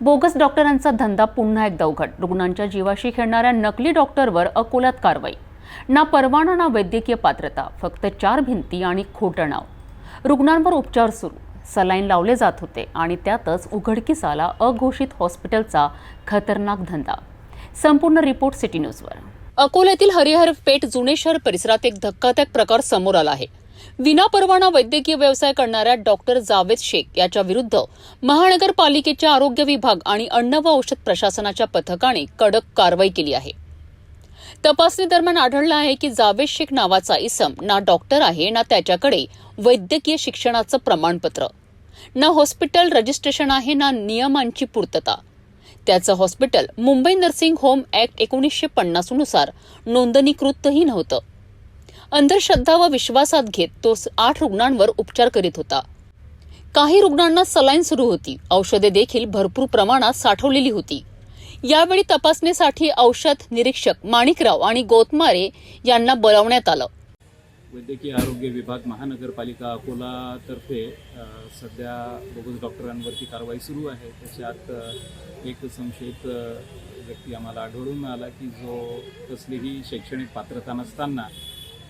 Bogus डॉक्टरांचा धंदा पुन्हा एकदा उघड. रुग्णांच्या जीवाशी खेळणाऱ्या नकली डॉक्टरवर अकोल्यात कारवाई. ना परवाना ना वैद्यकीय पात्रता. फक्त चार भिंती आणि खोटं नाव. रुग्णांवर उपचार सुरू. सलाईन लावले जात होते आणि त्यातच उघडकीस आला अघोषित हॉस्पिटलचा खतरनाक धंदा. संपूर्ण रिपोर्ट सिटी न्यूजवर. अकोल्यातील हरिहर पेठ जुने शहर परिसरात एक धक्कादायक प्रकार समोर आला आहे. विनापरवाना वैद्यकीय व्यवसाय करणाऱ्या डॉक्टर जावेद शेख याच्या विरुद्ध महानगरपालिकेच्या आरोग्य विभाग आणि अन्न व औषध प्रशासनाच्या पथकाने कडक कारवाई केली आहे. तपासणी दरम्यान आढळलं आहे की जावेद शेख नावाचा इसम ना डॉक्टर आहे ना त्याच्याकडे वैद्यकीय शिक्षणाचं प्रमाणपत्र. ना हॉस्पिटल रजिस्ट्रेशन आहे ना नियमांची पूर्तता. त्याचं hospital Mumbai nursing home act एकोणीसशे पन्नासनुसार नोंदणीकृतही नव्हतं. अंधश्रद्धा व विश्वासात घेत तो आठ रुग्णांवर उपचार करीत होता. काही रुग्णांना सलाईन सुरू होती. औषधे देखील भरपूर प्रमाणात साठवलेली होती. यावेळी तपासणीसाठी औषध निरीक्षक माणिकराव आणि गोतमारे यांना बोलावण्यात आलं. वैद्यकीय आरोग्य विभाग महानगरपालिका अकोलातर्फे सध्या बोगस डॉक्टरांवरती कारवाई सुरू आहे. त्याच्यात एक संशयित व्यक्ती आम्हाला आढळून आला की जो कसलीही शैक्षणिक पात्रता नसताना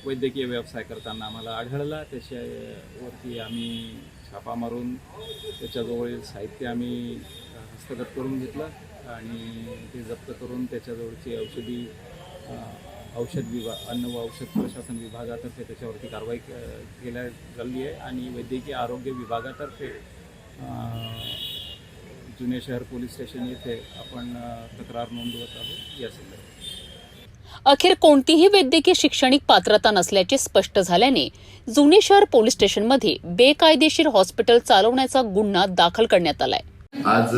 वैद्यकीय व्यवसाय करताना आम्हाला आढळला. त्याच्यावरती आम्ही छापा मारून त्याच्याजवळील साहित्य आम्ही हस्तगत करून घेतलं आणि ते जप्त करून त्याच्याजवळची औषधी औषध विभाग अन्न व औषध प्रशासन विभागातर्फे त्याच्यावरती कारवाई क- केल्या झाली आहे आणि वैद्यकीय आरोग्य विभागातर्फे जुने शहर पोलीस स्टेशन येथे आपण तक्रार नोंदवत आहोत या संदर्भात. अखेर कोणतीही वैद्यकीय शैक्षणिक पात्रता नसल्याचे स्पष्ट झाल्याने जुने शहर पोलीस स्टेशनमध्ये बेकायदेशीर हॉस्पिटल चालवण्याचा गुन्हा दाखल करण्यात आलाय. आज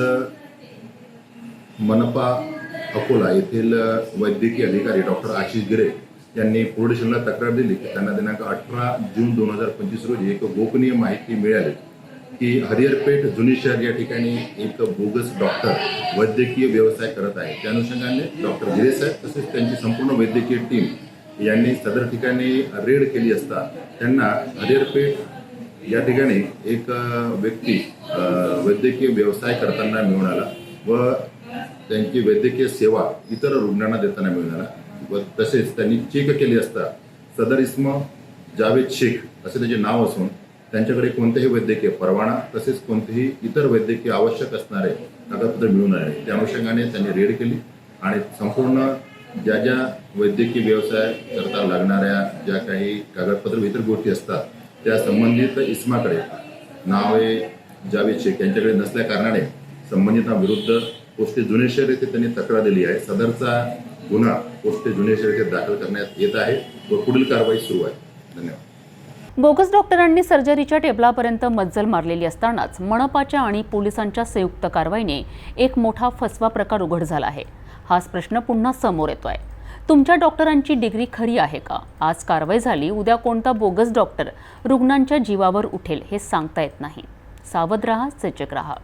मनपा अकोला येथील वैद्यकीय अधिकारी डॉक्टर आशिष गिरे यांनी पोलीस स्टेशनला तक्रार दिली की त्यांना दिनांक अठरा जून दोन हजार पंचवीस रोजी एक गोपनीय माहिती मिळाली. की हरिहरपेठ जुनी शहर या ठिकाणी एक बोगस डॉक्टर वैद्यकीय व्यवसाय करत आहे. त्या अनुषंगाने डॉक्टर गिरे साहेब तसेच त्यांची संपूर्ण वैद्यकीय टीम यांनी सदर ठिकाणी रेड केली असता त्यांना हरिहरपेठ या ठिकाणी एक व्यक्ती वैद्यकीय व्यवसाय करताना मिळून आला व त्यांची वैद्यकीय सेवा इतर रुग्णांना देताना मिळून आला व तसेच त्यांनी चेक केली असता सदर इस्म जावेद शेख असे त्याचे नाव असून त्यांच्याकडे कोणतेही वैद्यकीय परवाना तसेच कोणतेही इतर वैद्यकीय आवश्यक असणारे कागदपत्र मिळून आले त्या अनुषंगाने त्यांनी रेड केली आणि संपूर्ण ज्या ज्या वैद्यकीय व्यवसाय करता लागणाऱ्या ज्या काही कागदपत्र इतर गोष्टी असतात त्या संबंधित इस्माकडे नावे जावेद शेख यांच्याकडे नसल्या कारणाने संबंधितांविरुद्ध पोस्टे जुने शहर येथे त्यांनी तक्रार दिली आहे. सदरचा गुन्हा पोस्टे जुने शहर येथे दाखल करण्यात येत आहे व पुढील कारवाई सुरू आहे. धन्यवाद. बोगस डॉक्टरांनी सर्जरीच्या टेबलापर्यंत मज्जल मारलेली असतानाच मनपाच्या आणि पोलिसांच्या संयुक्त कारवाईने एक मोठा फसवा प्रकार उघड झाला आहे. हाच प्रश्न पुन्हा समोर येतो आहे तुमच्या डॉक्टरांची डिग्री खरी आहे का? आज कारवाई झाली उद्या कोणता बोगस डॉक्टर रुग्णांच्या जीवावर उठेल हे सांगता येत नाही. सावध रहा सजग रहा.